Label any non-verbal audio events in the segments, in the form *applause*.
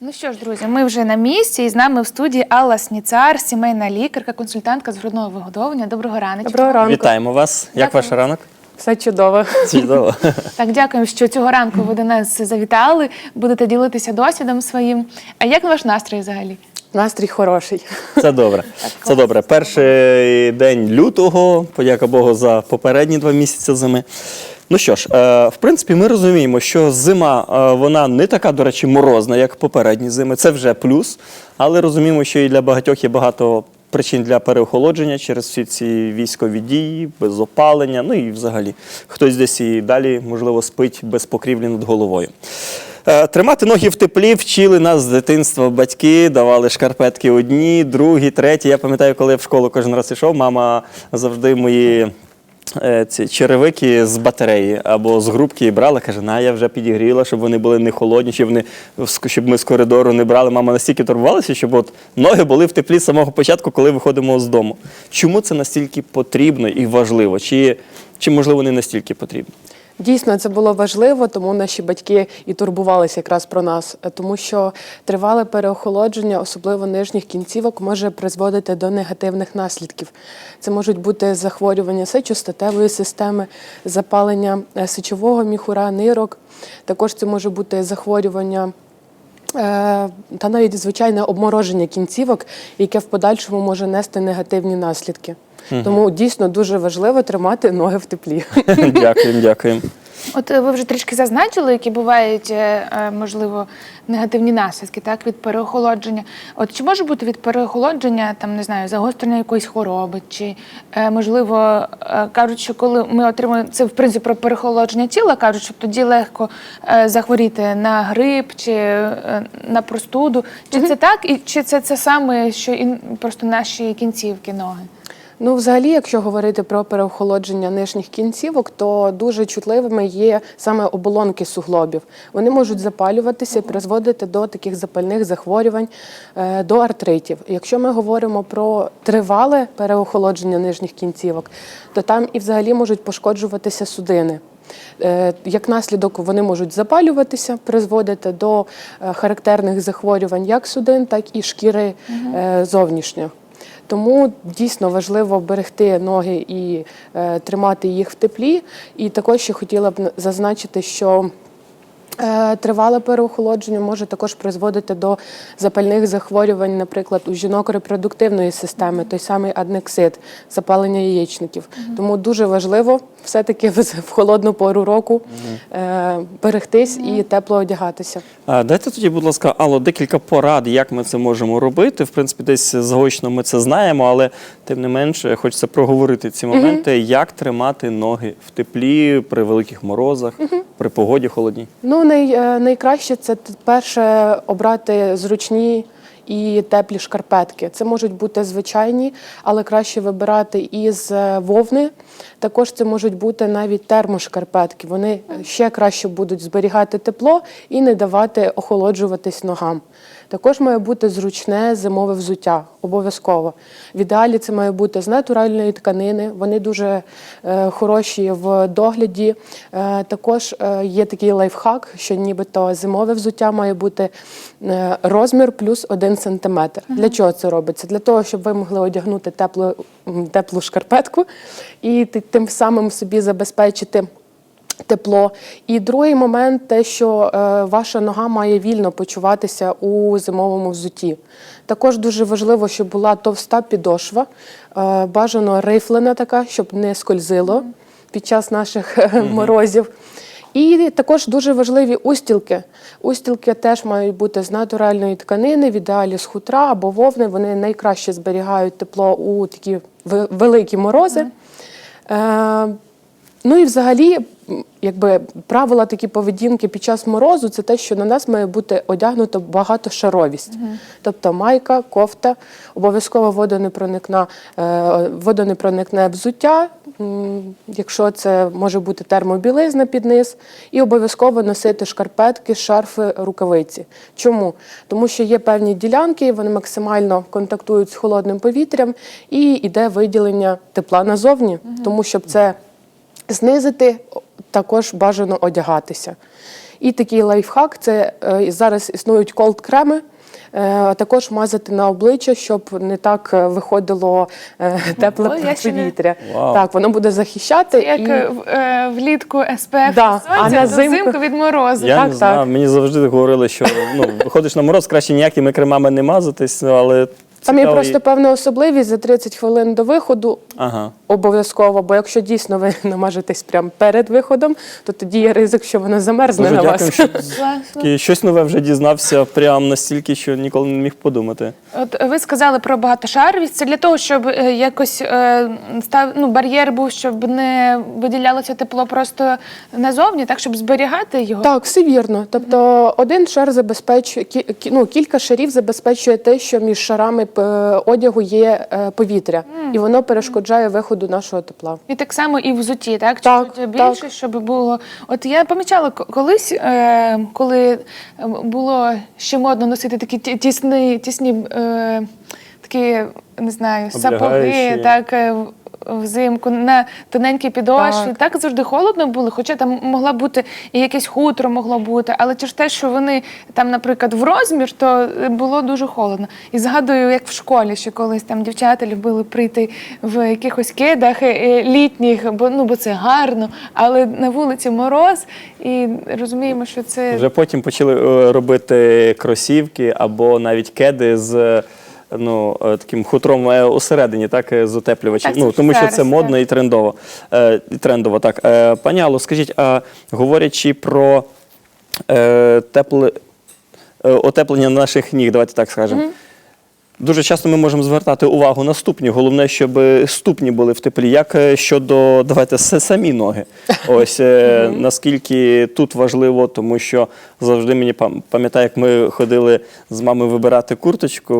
Ну що ж, друзі, ми вже на місці, і з нами в студії Алла Сніцар, сімейна лікарка, консультантка з грудного вигодовування. Доброго ранку. Доброго ранку. Вітаємо вас. Як Дякую. ваш ранок? Все чудово. Чудово. Так, дякуємо, що цього ранку ви до нас завітали. Будете ділитися досвідом своїм. А як ваш настрій взагалі? Настрій хороший. Це добре. Це добре. Перший день лютого. Подяка Богу за попередні два місяці зими. Ну що ж, е, в принципі, ми розуміємо, що зима е, вона не така, до речі, морозна, як попередні зими. Це вже плюс. Але розуміємо, що і для багатьох є багато причин для переохолодження через всі ці військові дії, без опалення. Ну і взагалі хтось десь і далі, можливо, спить без покрівлі над головою. Е, Тримати ноги в теплі вчили нас з дитинства батьки, давали шкарпетки одні, другі, треті. Я пам'ятаю, коли я в школу кожен раз йшов, мама завжди мої е, ці черевики з батареї або з грубки брала, каже, на, я вже підігріла, щоб вони були не холодні, щоб, вони, щоб ми з коридору не брали. Мама настільки турбувалася, щоб от ноги були в теплі з самого початку, коли виходимо з дому. Чому це настільки потрібно і важливо? Чи, чи можливо не настільки потрібно? Дійсно, це було важливо, тому наші батьки і турбувалися якраз про нас, е, тому що тривале переохолодження, особливо нижніх кінцівок, може призводити до негативних наслідків. Це можуть бути захворювання сечостатевої системи, запалення е, сечового міхура, нирок. Також це може бути захворювання. е, Та навіть звичайне обмороження кінцівок, яке в подальшому може нести негативні наслідки. Тому дійсно дуже важливо тримати ноги в теплі. *laughs* Дякуємо, дякуємо. От е, ви вже трішки зазначили, які бувають, е, е, можливо, негативні наслідки так, від переохолодження. От чи може бути від переохолодження, там не знаю, загострення якоїсь хвороби, чи можливо кажуть, що коли ми отримуємо це в принципі про переохолодження тіла, кажуть, що тоді легко захворіти на грип чи на простуду. Чи це так, і чи це це саме, що і просто наші кінцівки, ноги? Ну, взагалі, якщо говорити про переохолодження нижніх кінцівок, то дуже чутливими є саме оболонки суглобів. Вони можуть запалюватися і призводити до таких запальних захворювань, е, до артритів. Якщо ми говоримо про тривале переохолодження нижніх кінцівок, то там і взагалі можуть пошкоджуватися судини. Е, Як наслідок вони можуть запалюватися, призводити до е, характерних захворювань як судин, так і шкіри е, зовнішньої. Тому дійсно важливо берегти ноги і е, тримати їх в теплі. І також ще хотіла б зазначити, що тривале переохолодження може також призводити до запальних захворювань, наприклад, у жінок репродуктивної системи, той самий аднексит, запалення яєчників. Тому дуже важливо все-таки в холодну пору року е, берегтись і тепло одягатися. Дайте тоді, будь ласка, Алло, декілька порад, як ми це можемо робити. В принципі, десь заочно ми це знаємо, але тим не менше хочеться проговорити ці моменти, як тримати ноги в теплі при великих морозах, при погоді холодній. Ну, най, е, найкраще це перше обрати зручні і теплі шкарпетки. Це можуть бути звичайні, але краще вибирати із е, вовни. Також це можуть бути навіть термошкарпетки. Вони ще краще будуть зберігати тепло і не давати охолоджуватись ногам. Також має бути зручне зимове взуття, обов'язково. В ідеалі це має бути з натуральної тканини. Вони дуже е, хороші в догляді. Е, також е, є такий лайфхак, що нібито зимове взуття має бути е, розмір плюс один сантиметр. Для чого це робиться? Для того, щоб ви могли одягнути теплу, теплу шкарпетку і тим самим собі забезпечити. Тепло. І другий момент те, що е, ваша нога має вільно почуватися у зимовому взутті. Також дуже важливо, щоб була товста підошва, е, бажано рифлена така, щоб не скользило під час наших е, морозів. І також дуже важливі устілки. Устілки теж мають бути з натуральної тканини, в ідеалі з хутра або вовни. Вони найкраще зберігають тепло у такі великі морози. Е, Ну і взагалі, якби правила такі поведінки під час морозу це те, що на нас має бути одягнуто багатошаровість. Тобто майка, кофта, обов'язково водонепроникна, е, водонепроникне взуття, якщо це може бути термобілизна під низ, і обов'язково носити шкарпетки, шарфи, рукавиці. Чому? Тому що є певні ділянки, вони максимально контактують з холодним повітрям, і йде виділення тепла назовні, тому щоб це знизити, також бажано одягатися. І такий лайфхак це е, зараз існують колд-креми. е, Також мазати на обличчя, щоб не так е, виходило тепле не- повітря. Вау. Так, воно буде захищати. Як і... влітку SPF Да, від а на то зимку- взимку від морозу. Я Так, не так. знав, мені завжди говорили, що ну, виходиш на мороз, краще ніякими кремами не мазатись, ну, але Там є просто певна особливість за 30 хвилин до виходу. Ага. Обов'язково, бо якщо дійсно ви *laughs* намажетесь прямо перед виходом, то тоді є ризик, що воно замерзне Дуже на дякую, вас. що *laughs* Класно. і щось нове вже дізнався прям настільки, що ніколи не міг подумати. От ви сказали про багатошаровість. Це для того, щоб е, якось е, став ну, бар'єр був, щоб не виділялося тепло просто назовні, так щоб зберігати його. Так, все вірно. Тобто один шар забезпечує кі- кі- ну, кілька шарів забезпечує те, що між шарами одягу є е, повітря, і воно перешкоджає виходу нашого тепла. І так само і в взуті, так? Так, Чуть більше, так. щоб було. От я помічала колись, е, коли е, було ще модно носити такі ті- тісні, тісні е, такі, не знаю, сапоги, так. Е, Взимку на тоненькій підошві. Так. Так. завжди холодно було, хоча там могла бути і якесь хутро могло бути, але через те, що вони там, наприклад, в розмір, то е, було дуже холодно. І згадую, як в школі, що колись там дівчата любили прийти в якихось кедах е, літніх, бо ну бо це гарно, але на вулиці мороз, і розуміємо, що це Вже потім почали е, робити кросівки або навіть кеди з. Ну, е, таким хутром е, усередині, так, е, з утеплювачем. Так, Ну, тому що це модно так. і трендово. Е, трендово, так. Е, пані Алло, скажіть, а говорячи про е, тепле, е, отеплення наших ніг, давайте так скажемо. Дуже часто ми можемо звертати увагу на ступні. Головне, щоб ступні були в теплі. Як е, щодо давайте самі ноги? *laughs* Ось е, наскільки тут важливо, тому що завжди мені пам- пам'ятаю, як ми ходили з мамою вибирати курточку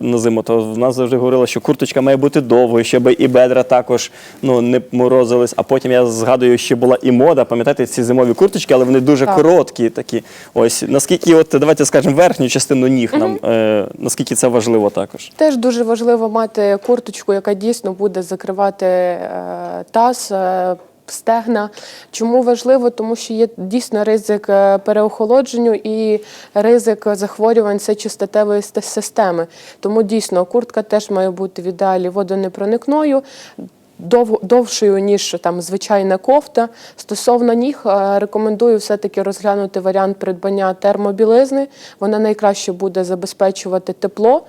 на зиму, то в нас завжди говорили, що курточка має бути довгою, щоб і бедра також ну не морозились. А потім я згадую, що була і мода. Пам'ятаєте ці зимові курточки, але вони дуже Так. короткі такі. Ось наскільки, от давайте скажемо, верхню частину ніг нам е, наскільки це важливо також. Теж дуже важливо мати курточку, яка дійсно буде закривати е, таз. е, Стегна. Чому важливо? Тому що є дійсно ризик е, переохолодженню і ризик захворювань сечостатевої ст- системи. Тому дійсно куртка теж має бути в ідеалі водонепроникною, дов, довшою, ніж там звичайна кофта. Стосовно ніг, рекомендую все-таки розглянути варіант придбання термобілизни. Вона найкраще буде забезпечувати тепло.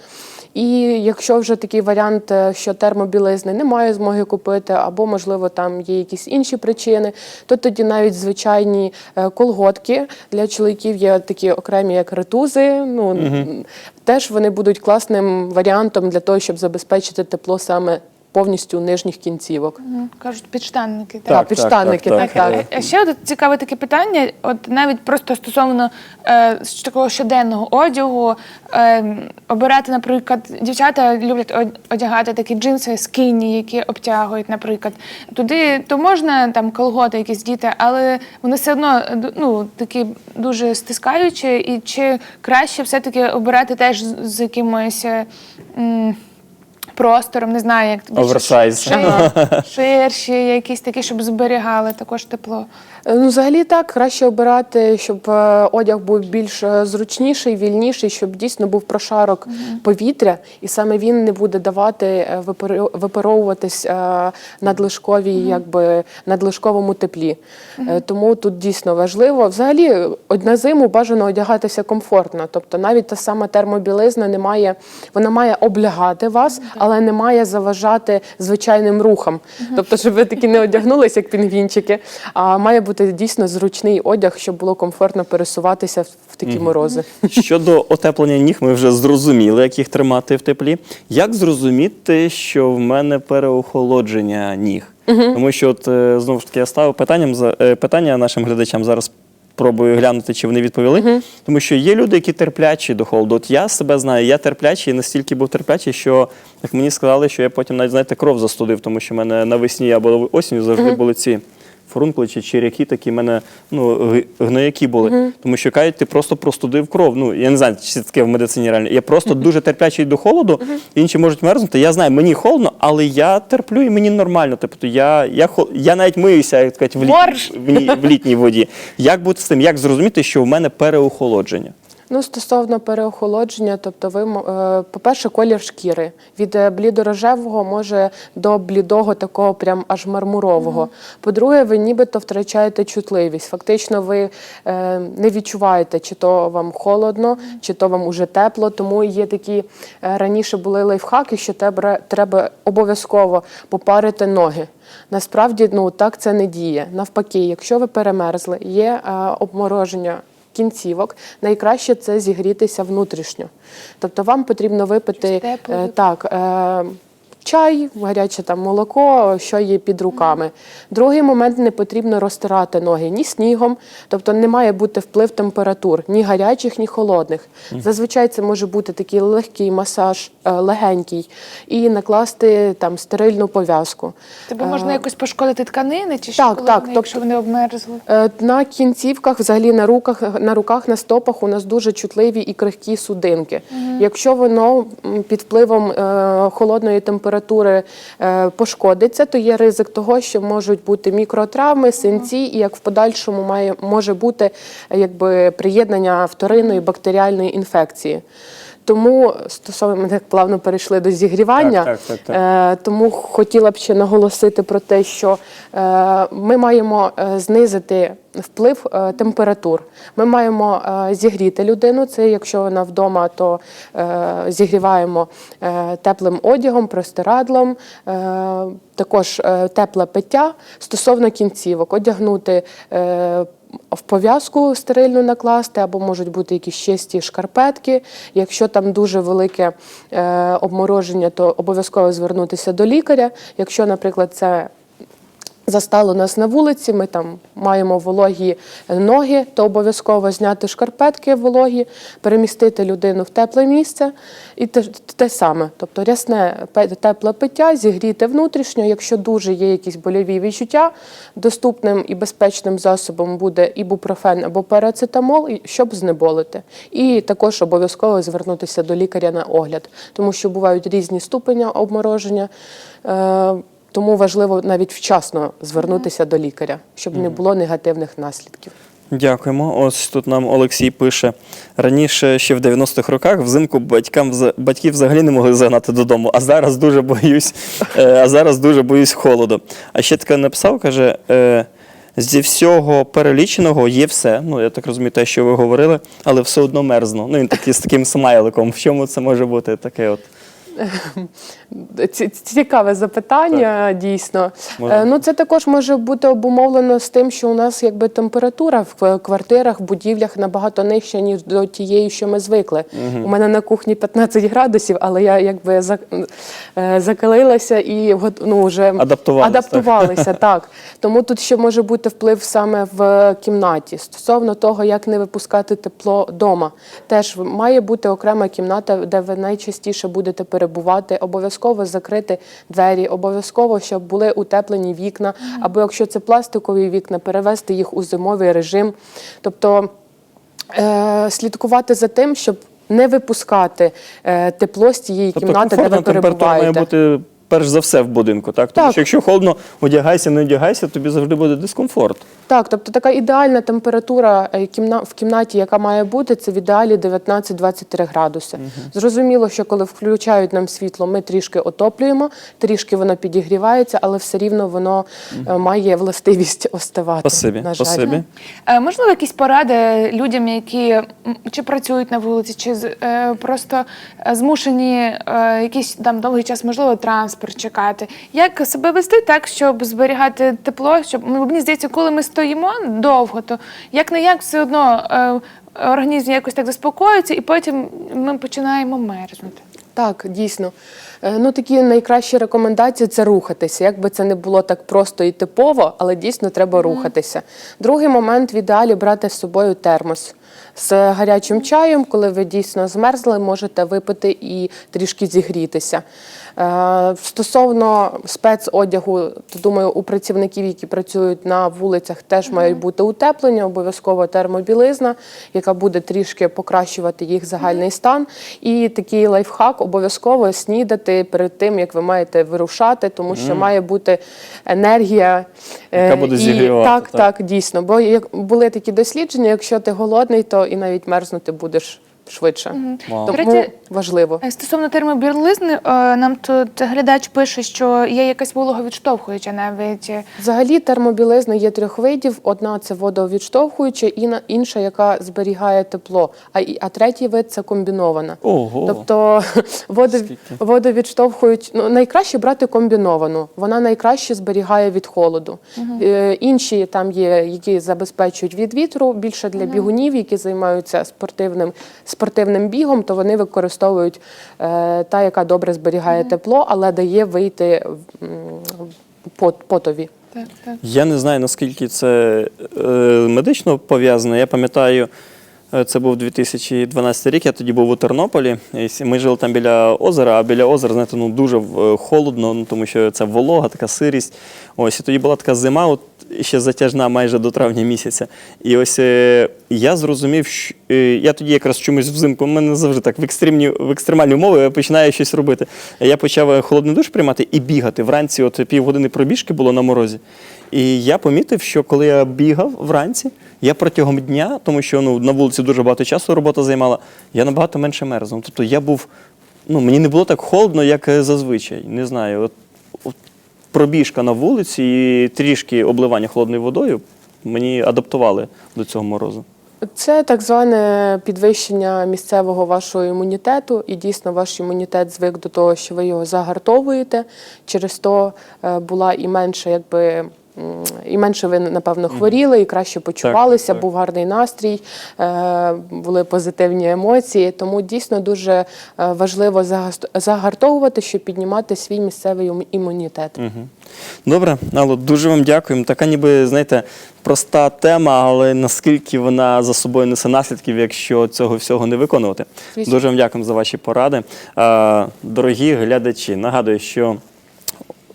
І якщо вже такий варіант, е, що термобілизни немає змоги купити, або, можливо, там є якісь інші причини, то тоді навіть звичайні е, колготки для чоловіків є такі окремі, як ретузи. Ну, угу. Теж вони будуть класним варіантом для того, щоб забезпечити тепло саме повністю нижніх кінцівок. Кажуть підштанники. Так, Так, підштанники, так, так, так. так. А ще от цікаве таке питання, от навіть просто стосовно е, з такого щоденного одягу, е, обирати, наприклад, дівчата люблять од- одягати такі джинси скіні, які обтягують, наприклад. Туди то можна там колготи якісь діти, але вони все одно е, ду- ну, такі дуже стискаючі, і чи краще все-таки обирати теж з, з якимось. е, м, Простором, не знаю, як тобі. Оверсайз. ширші, якісь такі, щоб зберігали також тепло. Е, Ну, взагалі так, краще обирати, щоб е, одяг був більш е, зручніший, вільніший, щоб дійсно був прошарок повітря, і саме він не буде давати випаровуватись надлишковій, якби надлишковому теплі. Е, Тому тут дійсно важливо. Взагалі, на зиму бажано одягатися комфортно. Тобто навіть та сама термобілизна не має, вона має облягати вас, але не має заважати звичайним рухам. Тобто, щоб ви такі не одягнулись, як пінгвінчики, а має бути дійсно зручний одяг, щоб було комфортно пересуватися в- такі морози. *laughs* Щодо отеплення ніг, ми вже зрозуміли, як їх тримати в теплі. Як зрозуміти, що в мене переохолодження ніг? Тому що, от, е, знову ж таки, я ставив питанням, е, питання нашим глядачам зараз. Пробую глянути, чи вони відповіли. Тому що є люди, які терплячі до холоду. От я себе знаю, я терплячий, і настільки був терплячий, що як мені сказали, що я потім навіть знаєте, кров застудив, тому що в мене навесні або осінню завжди були ці фурункули чи черяки такі в мене ну, гнояки були. Тому що кажуть, ти просто простудив кров. Ну, я не знаю, чи це таке в медицині реально. Я просто дуже терплячий до холоду, інші можуть мерзнути. Я знаю, мені холодно, але я терплю і мені нормально. Тобто я, я, хол- я навіть миюся, як сказати, в, літній, в, в літній воді. Як бути з тим? Як зрозуміти, що в мене переохолодження? Ну, стосовно переохолодження, тобто ви, е, по-перше, колір шкіри. Від е, блідорожевого може до блідого, такого прям аж мармурового. По-друге, ви нібито втрачаєте чутливість. Фактично, ви е, не відчуваєте, чи то вам холодно, чи то вам уже тепло. Тому є такі е, раніше були лайфхаки, що треба, треба обов'язково попарити ноги. Насправді, ну так це не діє. Навпаки, якщо ви перемерзли, є е, обмороження кінцівок, найкраще це зігрітися внутрішньо. Тобто вам потрібно випити е, так, е, чай, гаряче там молоко, що є під руками. Другий момент не потрібно розтирати ноги ні снігом, тобто не має бути вплив температур, ні гарячих, ні холодних. Зазвичай це може бути такий легкий масаж, е, легенький, і накласти там стерильну пов'язку. Тебе можна якось пошкодити тканини, чи що, так, коли так, вони, якщо вони обмерзли? Е, На кінцівках, взагалі на руках, на руках, на стопах у нас дуже чутливі і крихкі судинки. Якщо воно під впливом е, холодної температури е, пошкодиться, то є ризик того, що можуть бути мікротравми, синці, і як в подальшому має може бути е, якби приєднання вторинної бактеріальної інфекції. Тому стосовно ми так плавно перейшли до зігрівання. Так, так, так, Е, Тому хотіла б ще наголосити про те, що е, ми маємо е, знизити вплив е, температур. Ми маємо е, зігріти людину. Це якщо вона вдома, то е, зігріваємо е, теплим одягом, простирадлом. е, Також е, тепле пиття стосовно кінцівок, одягнути. е, в пов'язку стерильну накласти, або можуть бути якісь чисті шкарпетки. Якщо там дуже велике е, обмороження, то обов'язково звернутися до лікаря. Якщо, наприклад, це застало нас на вулиці, ми там маємо вологі ноги, то обов'язково зняти шкарпетки вологі, перемістити людину в тепле місце. І те, те саме, тобто рясне тепле пиття, зігріти внутрішньо. Якщо дуже є якісь больові відчуття, доступним і безпечним засобом буде ібупрофен або парацетамол, щоб знеболити. І також обов'язково звернутися до лікаря на огляд, тому що бувають різні ступені обмороження. Тому важливо навіть вчасно звернутися до лікаря, щоб не було негативних наслідків. Дякуємо. Ось тут нам Олексій пише. Раніше, ще в 90-х роках, взимку батькам батьки взагалі не могли загнати додому, а зараз дуже боюсь, е, а зараз дуже боюсь холоду. А ще таке написав, каже. е, Зі всього переліченого є все. Ну, я так розумію, те, що ви говорили, але все одно мерзну. Ну, він такий з таким смайликом. В чому це може бути таке? От? *laughs* Ці- Цікаве запитання, дійсно. Може. Е, Ну, це також може бути обумовлено з тим, що у нас якби температура в квартирах, в будівлях набагато нижча, ніж до тієї, що ми звикли. У мене на кухні 15 градусів, але я якби е, закалилася і ну, вже Адаптувалась, так. адаптувалися. *laughs* Так. Тому тут ще може бути вплив саме в кімнаті. Стосовно того, як не випускати тепло вдома. Теж має бути окрема кімната, де ви найчастіше будете перебувати. Обов'язково закрити двері, обов'язково, щоб були утеплені вікна, або якщо це пластикові вікна, перевести їх у зимовий режим. Тобто е, слідкувати за тим, щоб не випускати е, тепло з тієї кімнати, де ви перебуваєте. температура має бути перш за все в будинку. Так? Тому Так. що якщо холодно, одягайся, не одягайся, тобі завжди буде дискомфорт. Так, тобто така ідеальна температура е, в кімнаті, яка має бути, це в ідеалі 19-23 градуси. Зрозуміло, що коли включають нам світло, ми трішки отоплюємо, трішки воно підігрівається, але все рівно воно е, має властивість остивати. Спасибі. на жаль. Спасибі. Е, Можливо, якісь поради людям, які чи працюють на вулиці, чи з- е, просто змушені е, якийсь там довгий час, можливо, транспорт чекати. Як себе вести так, щоб зберігати тепло? Щоб ну, мені здається, коли ми стоїмо довго, то як не як все одно е, організм якось так заспокоюється, і потім ми починаємо мерзнути. Так, дійсно. Е, Ну, такі найкращі рекомендації це рухатися. Як би це не було так просто і типово, але дійсно треба рухатися. Другий момент в ідеалі брати з собою термос. з гарячим чаєм, коли ви дійсно змерзли, можете випити і трішки зігрітися. Е, Стосовно спецодягу, то думаю, у працівників, які працюють на вулицях, теж мають бути утеплення, обов'язково термобілизна, яка буде трішки покращувати їх загальний стан. І такий лайфхак обов'язково снідати перед тим, як ви маєте вирушати, тому що має бути енергія. е, Яка буде і- зігрівати, Так, так. так, дійсно. Бо як були такі дослідження, якщо ти голодний, то і навіть мерзнути будеш швидше. Вау. Тому важливо. Е, Стосовно термобілизни, е, нам тут глядач пише, що є якась вологовідштовхуюча навіть. е, Взагалі термобілизна є трьох видів: одна це водовідштовхуюча, і на- інша, яка зберігає тепло. А а третій вид це комбінована. Ого. Тобто *laughs* воду, водовідштовхують, ну найкраще брати комбіновану. Вона найкраще зберігає від холоду. Е, інші там є, які забезпечують від вітру, більше для бігунів, які займаються спортивним, спортивним бігом, то вони використовують е, та, яка добре зберігає тепло, але дає вийти потові. Так, так. Я не знаю, наскільки це е, медично пов'язано. Я пам'ятаю, це був 2012 рік, я тоді був у Тернополі. Ми жили там біля озера, а біля озера, знаєте, ну дуже е, холодно, ну, тому що це волога, така сирість. Ось, і тоді була така зима, от ще затяжна майже до травня місяця. І ось е, я зрозумів, що е, я тоді якраз чомусь взимку, у мене завжди так в екстремні, в екстремальні умови я починаю щось робити. Я почав е, холодний душ приймати і бігати. Вранці от півгодини пробіжки було на морозі. І я помітив, що коли я бігав вранці, я протягом дня, тому що ну, на вулиці дуже багато часу робота займала, я набагато менше мерзнув. Тобто я був, ну мені не було так холодно, як е, зазвичай. Не знаю, от, от пробіжка на вулиці і трішки обливання холодною водою мені адаптували до цього морозу. Це так зване підвищення місцевого вашого імунітету, і дійсно ваш імунітет звик до того, що ви його загартовуєте. Через то е, була і менше, якби. І менше ви напевно хворіли, і краще почувалися, так. був гарний настрій, е, були позитивні емоції. Тому дійсно дуже е, важливо загартовувати, щоб піднімати свій місцевий імунітет. Добре, Алло, дуже вам дякуємо. Така ніби, знаєте, проста тема, але наскільки вона за собою несе наслідків, якщо цього всього не виконувати. Звісно. Дуже вам дякуємо за ваші поради. Е, Дорогі глядачі, нагадую, що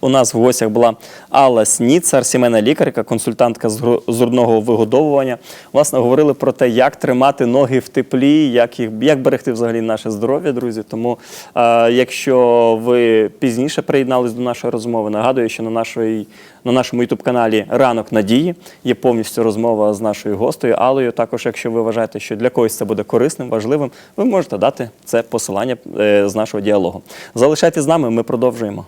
у нас в гостях була Алла Сніцар, сімейна лікарка, консультантка з гру- грудного вигодовування. Власне, говорили про те, як тримати ноги в теплі, як їх як берегти взагалі наше здоров'я, друзі. Тому, е, якщо ви пізніше приєднались до нашої розмови, нагадую, що на нашої на нашому youtube каналі Ранок Надії є повністю розмова з нашою гостею Алою. Також, якщо ви вважаєте, що для когось це буде корисним, важливим, ви можете дати це посилання е, з нашого діалогу. Залишайтесь з нами, ми продовжуємо.